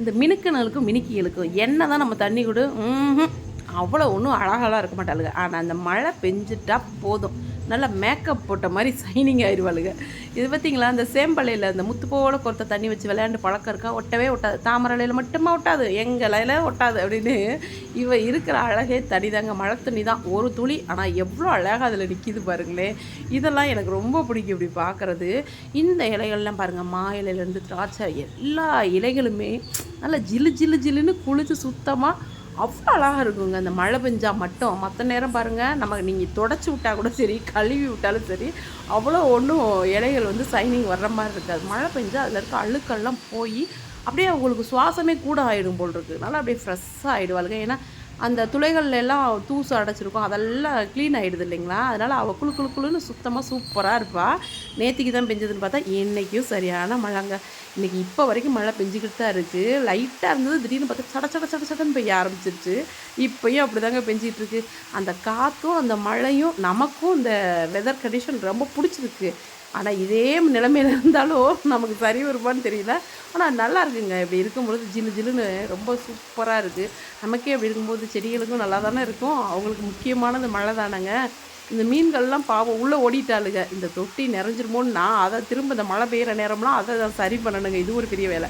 இந்த மினுக்குனலுக்கும் மினுக்கிகளுக்கும் என்ன தான் நம்ம தண்ணி கொடு அவ்வளோ ஒன்றும் அழகாலாம் இருக்க மாட்டாளுங்க. ஆனால் அந்த மழை பெஞ்சிட்டா போதும். நல்லா மேக்கப் போட்ட மாதிரி சைனிங் ஆயிடுவாளுங்க இது பார்த்தீங்களா அந்த சேம்பலையில் அந்த முத்து போல கொத்த தண்ணி வச்சு விளையாண்டு பழக்கம் இருக்கா? ஒட்டவே ஒட்டாது. தாமரலையில் மட்டுமா ஒட்டாது. எங்களையில் ஒட்டாது அப்படின்னு இவ இருக்கிற அழகே தனி தாங்க மழை தண்ணி தான். ஒரு துளி ஆனால் எவ்வளோ அழகாக அதில் நிற்கிது பாருங்களேன் இதெல்லாம் எனக்கு ரொம்ப பிடிக்கும் இப்படி பார்க்குறது இந்த இலைகள்லாம் பாருங்கள் மா இலையிலேருந்து திராட்சை எல்லா இலைகளுமே நல்லா ஜிலு ஜிலு ஜிலுன்னு குளிச்சு சுத்தமாக அவ்வளோ அழகாக இருக்குங்க. அந்த மழை பெஞ்சால் மட்டும். மற்ற நேரம் பாருங்கள் நம்ம நீங்கள் தொடச்சி விட்டால் கூட சரி கழுவி விட்டாலும் சரி அவ்வளோ ஒன்றும் இலைகள் வந்து சைனிங் வர்ற மாதிரி இருக்காது. மழை பெஞ்சால் அதில் இருக்க அழுக்கெல்லாம் போய் அப்படியே அவங்களுக்கு சுவாசமே கூட ஆகிடும் போல் இருக்கு. நல்லா அப்படியே ஃப்ரெஷ்ஷாக ஆகிடுவாளுங்க ஏன்னா அந்த துளைகளில் எல்லாம் தூசு அடைச்சிருக்கும். அதெல்லாம் க்ளீன் ஆகிடுது இல்லைங்களா? அதனால் அவள் குளு குளு குளுன்னு சுத்தமாக சூப்பராக இருப்பாள் நேற்றுக்கு தான் பெஞ்சதுன்னு பார்த்தா இன்றைக்கும் சரியான மழைங்க. இன்றைக்கி இப்போ வரைக்கும் மழை பெஞ்சிக்கிட்டு தான் இருக்குது லைட்டாக இருந்தது. திடீர்னு பார்த்தா சட சட சட சடன்னு பெய்ய ஆரம்பிச்சிருச்சு. இப்போயும் அப்படி தாங்க பெஞ்சிகிட்ருக்கு அந்த காற்றும் அந்த மழையும் நமக்கும் இந்த வெதர் கண்டிஷன் ரொம்ப பிடிச்சிருக்கு. ஆனால் இதே நிலைமையில இருந்தாலும் நமக்கு சரி வருமான்னு தெரியல. ஆனால் நல்லா இருக்குங்க. இப்படி இருக்கும்பொழுது ஜிலு ஜிலுன்னு ரொம்ப சூப்பராக இருக்குது நமக்கே அப்படி இருக்கும்போது செடிகளுக்கும் நல்லா தானே இருக்கும். அவங்களுக்கு முக்கியமானது மழை தானேங்க இந்த மீன்கள்லாம் பாவம் உள்ளே ஓடிட்டாளுங்க இந்த தொட்டி நிறைஞ்சிருமோன்னு நான் அதை திரும்ப இந்த மழை பெய்கிற நேரம்லாம் அதை சரி பண்ணணுங்க. இது ஒரு பெரிய வேலை.